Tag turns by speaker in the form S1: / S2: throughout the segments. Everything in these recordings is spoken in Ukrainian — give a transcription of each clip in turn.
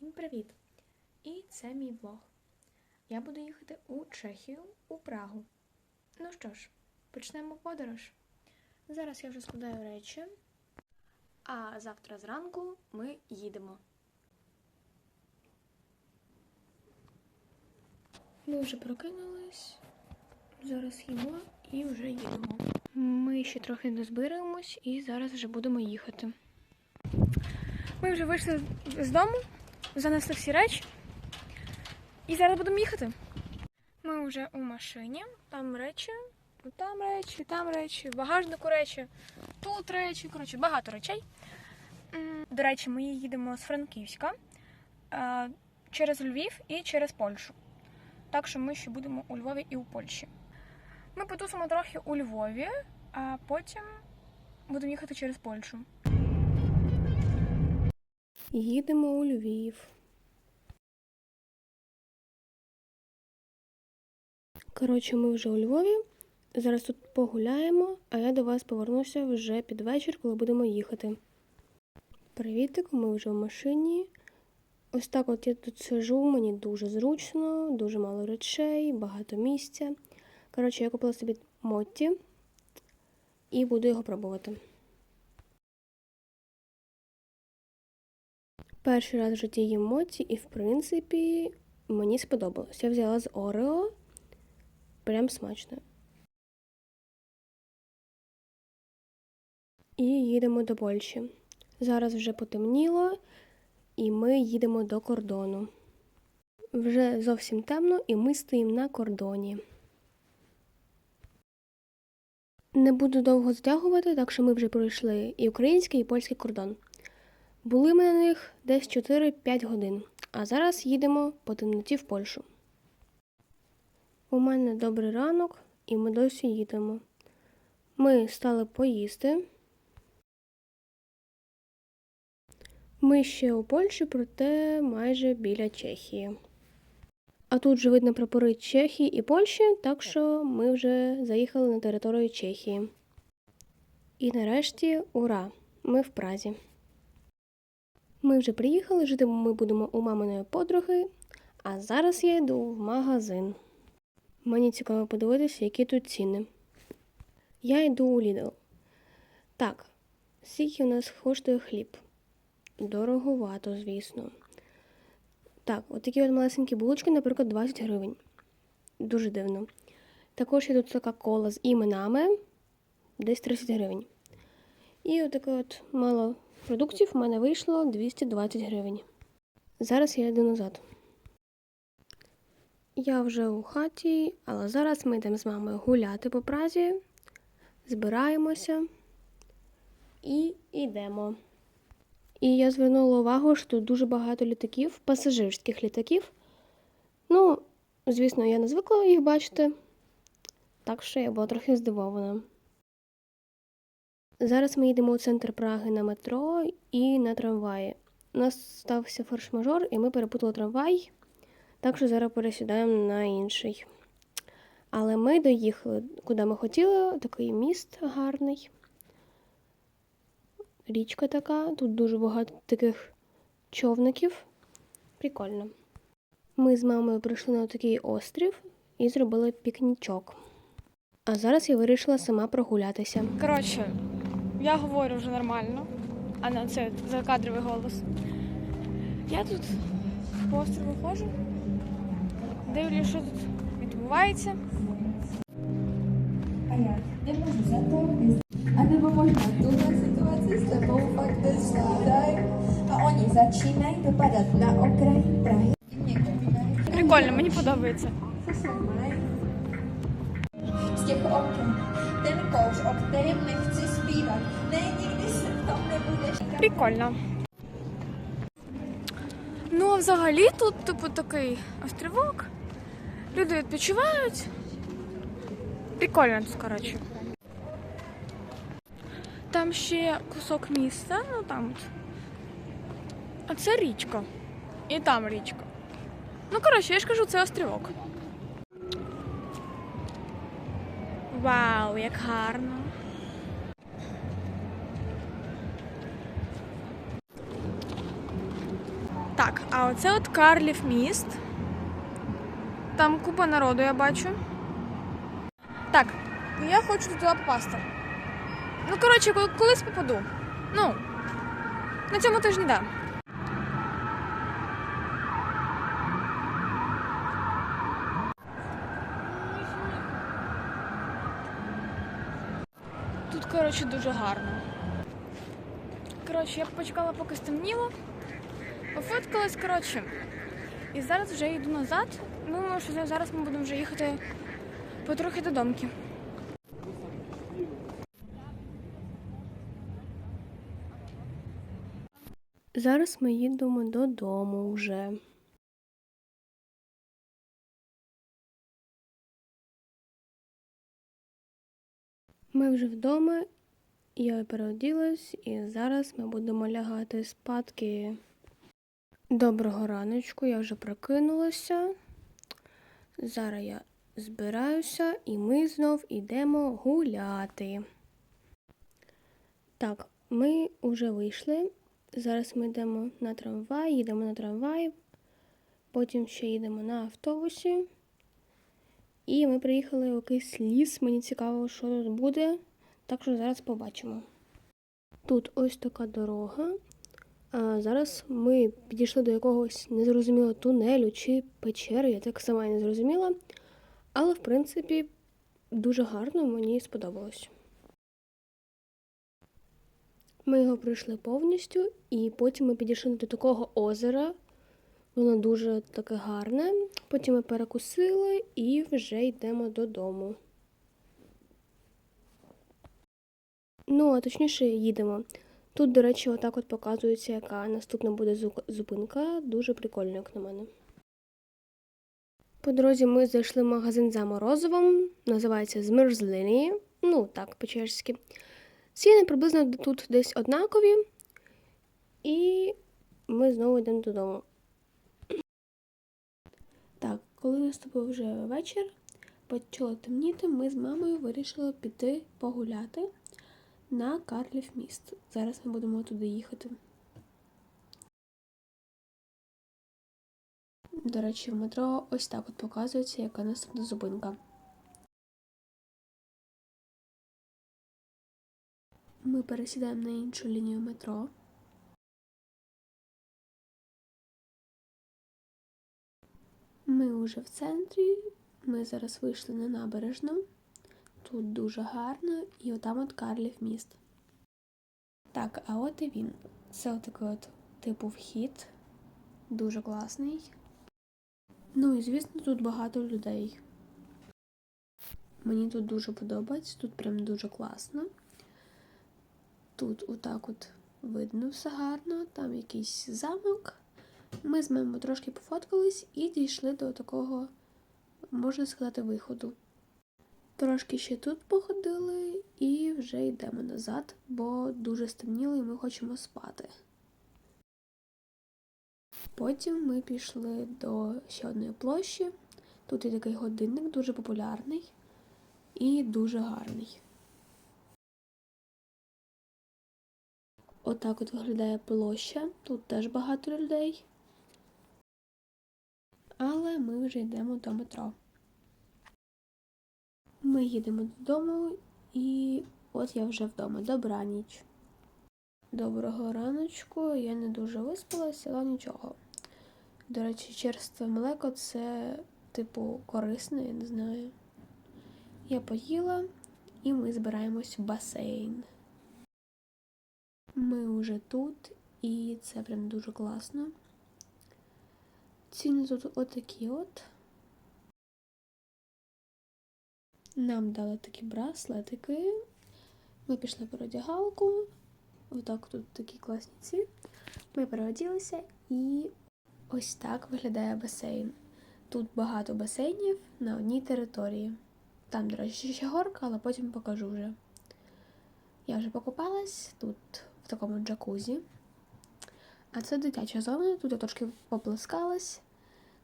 S1: Всім привіт! І це мій влог. Я буду їхати у Чехію, у Прагу. Ну що ж, почнемо подорож. Зараз я вже складаю речі, а завтра зранку ми їдемо. Ми вже прокинулись, зараз їмо і вже їдемо. Ми ще трохи дозбираємось і зараз вже будемо їхати. Ми вже вийшли з дому, занесли всі речі. І зараз будемо їхати. Ми вже у машині, там речі, там речі, там речі, в багажнику речі, тут речі, коротше, багато речей. До речі, ми їдемо з Франківська е, через Львів і через Польщу. Так що ми ще будемо у Львові і у Польщі. Ми потусимо трохи у Львові, а потім будемо їхати через Польщу. Їдемо у Львів. Коротше, ми вже у Львові. Зараз тут погуляємо, а я до вас повернуся вже під вечір, коли будемо їхати. Привітик, ми вже в машині. Ось так от я тут сижу, мені дуже зручно, дуже мало речей, багато місця. Коротше, я купила собі Мотті і буду його пробувати. Перший раз в житті їм моці, і в принципі мені сподобалось. Я взяла з Орео. Прям смачно. І їдемо до Польщі. Зараз вже потемніло, і ми їдемо до кордону. Вже зовсім темно, і ми стоїмо на кордоні. Не буду довго затягувати, так що ми вже пройшли і український, і польський кордон. Були ми на них десь 4-5 годин, а зараз їдемо по темноті в Польщу. У мене добрий ранок, і ми досі їдемо. Ми стали поїсти. Ми ще у Польщі, проте майже біля Чехії. А тут же видно прапори Чехії і Польщі, так що ми вже заїхали на територію Чехії. І нарешті, ура! Ми в Празі. Ми вже приїхали, жити ми будемо у маминої подруги, а зараз я йду в магазин. Мені цікаво подивитися, які тут ціни. Я йду у Lidl. Так, скільки у нас коштує хліб? Дороговато, звісно. Так, от такі от малесенькі булочки, наприклад, 20 гривень. Дуже дивно. Також є тут така кола з іменами, десь 30 гривень. І отаке от мало продуктів в мене вийшло 220 гривень. Зараз я йду назад. Я вже у хаті, але зараз ми йдемо з мамою гуляти по Празі, збираємося і йдемо. І я звернула увагу, що тут дуже багато літаків, пасажирських літаків. Ну, звісно, я не звикла їх бачити, так що я була трохи здивована. Зараз ми їдемо у центр Праги на метро і на трамваї. У нас стався форс-мажор, і ми перепутали трамвай, так що зараз пересідаємо на інший. Але ми доїхали, куди ми хотіли, такий міст гарний. Річка така, тут дуже багато таких човників. Прикольно. Ми з мамою прийшли на такий острів і зробили пікнічок. А зараз я вирішила сама прогулятися. Коротше, я говорю вже нормально, а не це закадровий голос. Я тут по острову ходжу, дивлюсь, що тут відбувається.
S2: Nemůžu za to, a nebo možná tuhle situaci s tebou fakt nezvládají a oni začínají dopadat na okraji Prahy. Někdo vydají
S1: Прикольно, мені подобається.
S2: se mají. Z těch oken, ten kouř, nikdy se v tom nebudeš.
S1: Прикольно. Ну, а взагалі тут, типу, такий острівок. Люди відпочивають. Прикольно тут, коротше. Там ще кусок міста, ну там. А це річка. І там річка. Ну, коротше, я ж кажу, це острівок. Вау, як гарно.
S3: А оце от Карлів міст. Там купа народу, я бачу. Так, я хочу туди попасти. Ну, коротше, коли- колись попаду. Ну, на цьому тижні. Да. Тут, коротше, дуже гарно. Коротше, я почекала, поки стемніло. Пофоткалась, коротше. І зараз вже йду назад. Думаю, що зараз ми будемо вже їхати потрохи додому.
S1: Зараз ми їдемо додому вже. Ми вже вдома, я переоділась, і зараз ми будемо лягати спадки. Доброго раночку, я вже прокинулася. Зараз я збираюся і ми знов йдемо гуляти. Так, ми вже вийшли. Зараз ми йдемо на трамвай, їдемо на трамвай, потім ще їдемо на автобусі. І ми приїхали в якийсь ліс. Мені цікаво, що тут буде. Так що зараз побачимо. Тут ось така дорога. А зараз ми підійшли до якогось незрозумілого тунелю чи печери, я так сама і не зрозуміла. Але, в принципі, дуже гарно мені сподобалось. Ми його пройшли повністю, і потім ми підійшли до такого озера. Воно дуже таке гарне. Потім ми перекусили і вже йдемо додому. Ну, а точніше, їдемо. Тут, до речі, отак от показується, яка наступна буде зупинка. Дуже прикольно, як на мене. По дорозі ми зайшли в магазин за морозивом. Називається Змерзлині. Ну, так, по-чешськи. Ціни приблизно тут десь однакові. І ми знову йдемо додому. Так, коли наступив вже вечір, почало темніти, ми з мамою вирішили піти погуляти на Карлів міст. Зараз ми будемо туди їхати. До речі, в метро ось так от показується, яка наступна зупинка. Ми пересідаємо на іншу лінію метро. Ми вже в центрі. Ми зараз вийшли на набережну. Тут дуже гарно, і отам от Карлів міст. Так, а от і він. Це отакий от типу вхід. Дуже класний. Ну і звісно, тут багато людей. Мені тут дуже подобається, тут прям дуже класно. Тут отак от видно все гарно, там якийсь замок. Ми з мамою трошки пофоткались і дійшли до такого, можна сказати, виходу. Трошки ще тут походили і вже йдемо назад, бо дуже стемніло і ми хочемо спати. Потім ми пішли до ще одної площі. Тут є такий годинник, дуже популярний і дуже гарний. Отак от виглядає площа. Тут теж багато людей. Але ми вже йдемо до метро. Ми їдемо додому, і от я вже вдома. Добраніч. Доброго раночку. Я не дуже виспалася, але нічого. До речі, черстве млеко це, типу, корисне, я не знаю. Я поїла, і ми збираємось в басейн. Ми вже тут, і це прям дуже класно. Ціни тут отакі от. Нам дали такі браслетики. Ми пішли в переодягалку. Отак тут такі класні ці. Ми переоділися і ось так виглядає басейн. Тут багато басейнів на одній території. Там, до речі, ще горка, але потім покажу вже. Я вже покупалась тут в такому джакузі. А це дитяча зона, тут я трошки поплескалась.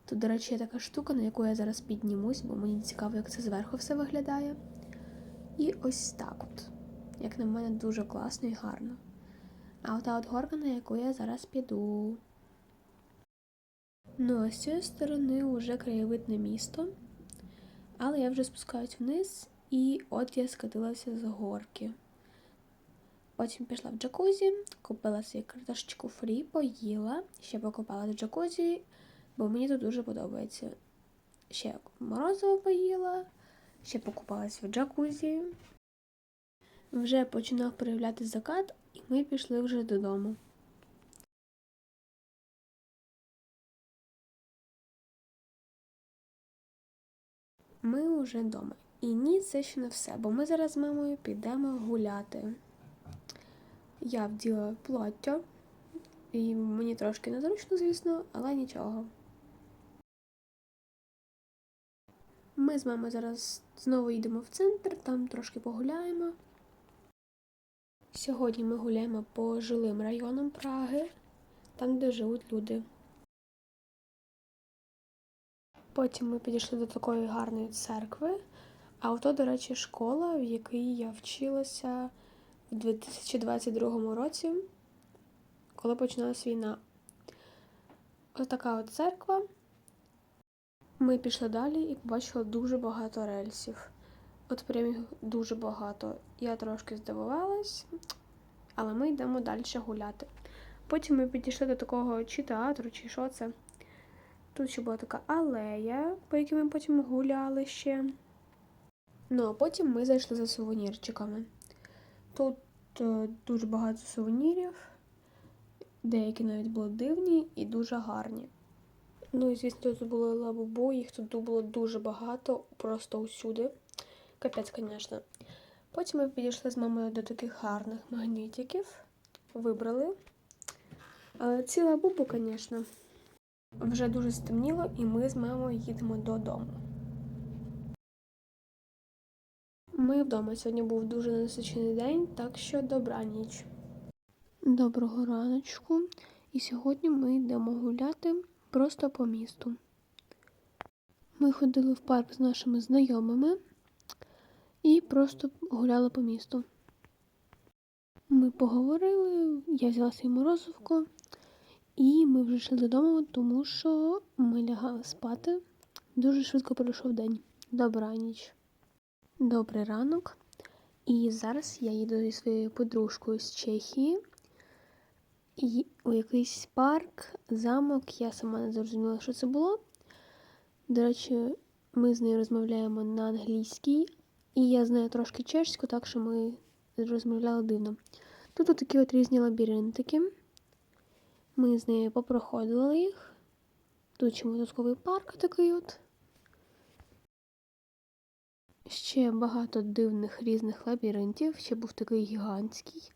S1: Тут, до речі, є така штука, на яку я зараз піднімусь, бо мені цікаво, як це зверху все виглядає. І ось так от. Як на мене, дуже класно і гарно. А ота от горка, на яку я зараз піду. Ну, а з цієї сторони вже краєвидне місто, але я вже спускаюсь вниз, і от я скатилася з горки. Потім пішла в джакузі, купила собі картошечку фрі, поїла, ще покупала в джакузі, бо мені тут дуже подобається. Ще морозиво поїла, ще покупалась в джакузі. Вже починав проявляти закат, і ми пішли вже додому. Ми вже вдома. І ні, це ще не все, бо ми зараз з мамою підемо гуляти. Я вділа плаття, і мені трошки незручно, звісно, але нічого. Ми з мамою зараз знову йдемо в центр, там трошки погуляємо. Сьогодні ми гуляємо по жилим районам Праги, там, де живуть люди. Потім ми підійшли до такої гарної церкви. А ото, до речі, школа, в якій я вчилася в 2022 році, коли починалась війна. Ось така от церква. Ми пішли далі і побачили дуже багато рельсів. От прям їх дуже багато. Я трошки здивувалась, але ми йдемо далі гуляти. Потім ми підійшли до такого чи театру, чи що це. Тут ще була така алея, по якій ми потім гуляли ще. Ну, а потім ми зайшли за сувенірчиками. Тут е, дуже багато сувенірів, деякі навіть були дивні і дуже гарні. Ну і звісно, були лабубу, їх тут було дуже багато, просто усюди. Капець, звісно. Потім ми підійшли з мамою до таких гарних магнітиків, вибрали. Ці лабубу, звісно. Вже дуже стемніло, і ми з мамою їдемо додому. Ми вдома. Сьогодні був дуже насичений день, так що добра ніч. Доброго раночку. І сьогодні ми йдемо гуляти просто по місту. Ми ходили в парк з нашими знайомими і просто гуляли по місту. Ми поговорили, я взяла свій морозивко, і ми вже йшли додому, тому що ми лягали спати. Дуже швидко пройшов день. Добра ніч. Добрий ранок. І зараз я їду зі своєю подружкою з Чехії. У якийсь парк, замок, я сама не зрозуміла, що це було. До речі, ми з нею розмовляємо на англійській, і я знаю трошки чешську, так що ми розмовляли дивно. Тут такі от різні лабіринтики. Ми з нею попроходили їх. Тут ще мотузковий парк такий от. Ще багато дивних різних лабіринтів. Ще був такий гігантський.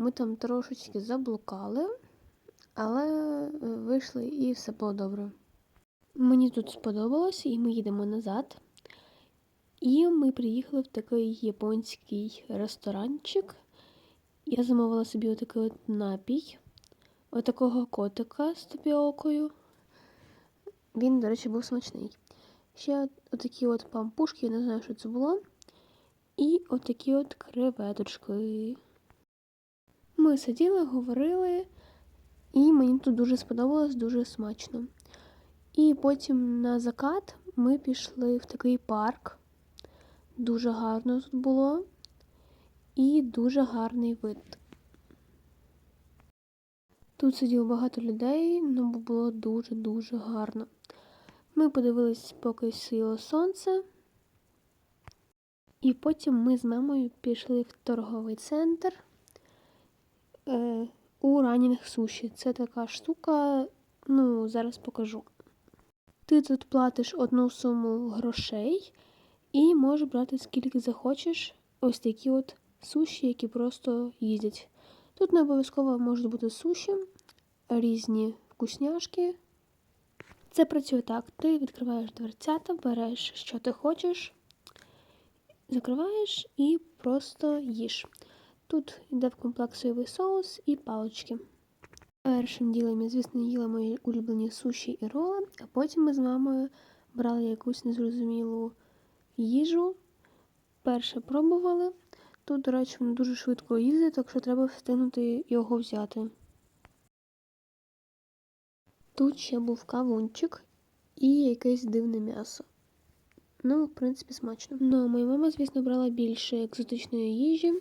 S1: Ми там трошечки заблукали, але е, вийшли і все було добре. Мені тут сподобалося, і ми їдемо назад. І ми приїхали в такий японський ресторанчик. Я замовила собі отакий от напій, отакого котика з тапіокою. Він, до речі, був смачний. Ще отакі от пампушки, я не знаю, що це було. І отакі от креветочки. Ми сиділи, говорили, і мені тут дуже сподобалось, дуже смачно. І потім на закат ми пішли в такий парк. Дуже гарно тут було. І дуже гарний вид. Тут сиділо багато людей, ну було дуже-дуже гарно. Ми подивились, поки сіло сонце. І потім ми з мамою пішли в торговий центр е, у ранінг суші. Це така штука, ну, зараз покажу. Ти тут платиш одну суму грошей і можеш брати скільки захочеш ось такі от суші, які просто їздять. Тут не обов'язково можуть бути суші, різні вкусняшки. Це працює так: ти відкриваєш дверцята, береш, що ти хочеш, закриваєш і просто їш. Тут йде в комплект соєвий соус і палички. Першим ділом я, звісно, їла мої улюблені суші і роли, а потім ми з мамою брали якусь незрозумілу їжу. Перше пробували. Тут, до речі, воно дуже швидко їздить, так що треба встигнути його взяти. Тут ще був кавунчик і якесь дивне м'ясо. Ну, в принципі, смачно. Ну, моя мама, звісно, брала більше екзотичної їжі.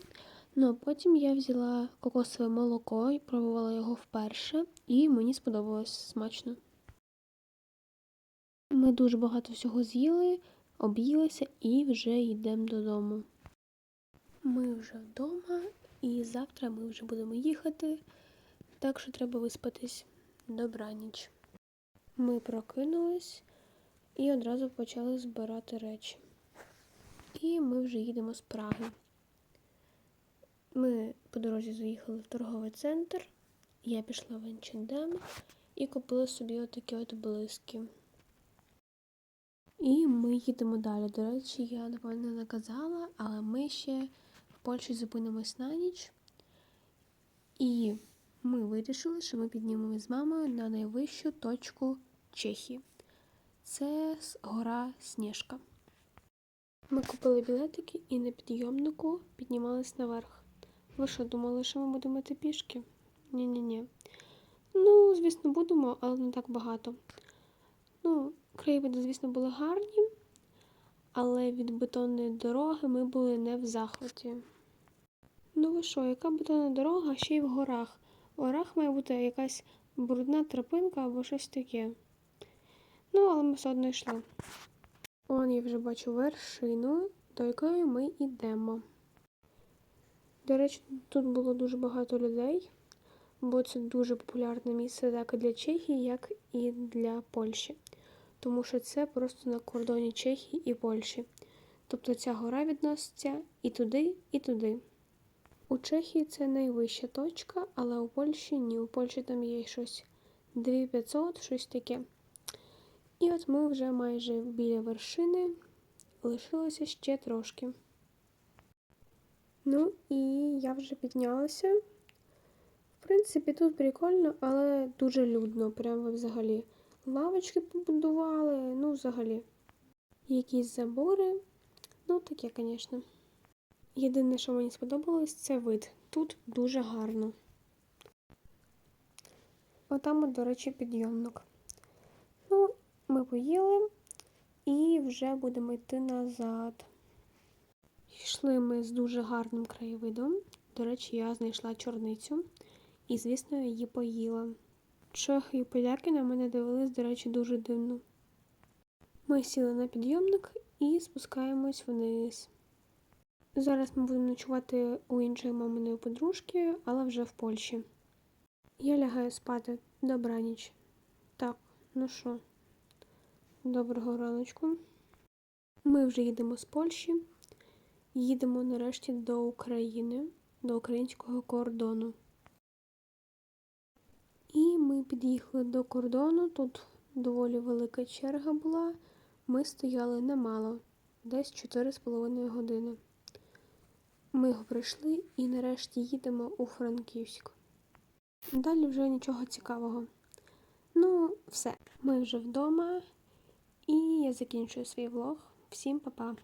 S1: Ну, а потім я взяла кокосове молоко і пробувала його вперше, і мені сподобалось смачно. Ми дуже багато всього з'їли, об'їлися і вже йдемо додому. Ми вже вдома, і завтра ми вже будемо їхати, так що треба виспатись. Добраніч. Ми прокинулись і одразу почали збирати речі. І ми вже їдемо з Праги. Ми по дорозі заїхали в торговий центр. Я пішла в H&M і купила собі отакі от блиски. І ми їдемо далі. До речі, я напевно не казала, але ми ще в Польщі зупинимось на ніч. І ми вирішили, що ми піднімемо з мамою на найвищу точку Чехії. Це гора Сніжка. Ми купили білетики і на підйомнику піднімались наверх. Ви що, думали, що ми будемо йти пішки? Ні-ні-ні. Ну, звісно, будемо, але не так багато. Ну, краєвиди, звісно, були гарні, але від бетонної дороги ми були не в захваті. Ну ви що, яка бетонна дорога ще й в горах? У горах має бути якась брудна тропинка або щось таке. Ну, але ми все одно йшли. Он я вже бачу вершину, до якої ми йдемо. До речі, тут було дуже багато людей, бо це дуже популярне місце як і для Чехії, як і для Польщі. Тому що це просто на кордоні Чехії і Польщі. Тобто ця гора відноситься і туди, і туди. У Чехії це найвища точка, але у Польщі ні. У Польщі там є щось 2500, щось таке. І от ми вже майже біля вершини, лишилося ще трошки. Ну і я вже піднялася. В принципі, тут прикольно, але дуже людно, прямо взагалі. Лавочки побудували, ну, взагалі. Якісь забори. Ну, таке, звісно. Єдине, що мені сподобалось, це вид. Тут дуже гарно. Отам, до речі, підйомник. Ну, ми поїли і вже будемо йти назад. Йшли ми з дуже гарним краєвидом. До речі, я знайшла чорницю і, звісно, її поїла. Чехи і поляки на мене дивились, до речі, дуже дивно. Ми сіли на підйомник і спускаємось вниз. Зараз ми будемо ночувати у іншої маминої подружки, але вже в Польщі. Я лягаю спати. Добраніч. Так, ну що, доброго раночку. Ми вже їдемо з Польщі. Їдемо нарешті до України, до українського кордону. І ми під'їхали до кордону. Тут доволі велика черга була. Ми стояли немало, десь 4,5 години. Ми його пройшли і нарешті їдемо у Франківськ. Далі вже нічого цікавого. Ну, все, ми вже вдома, і я закінчую свій влог. Всім па-па!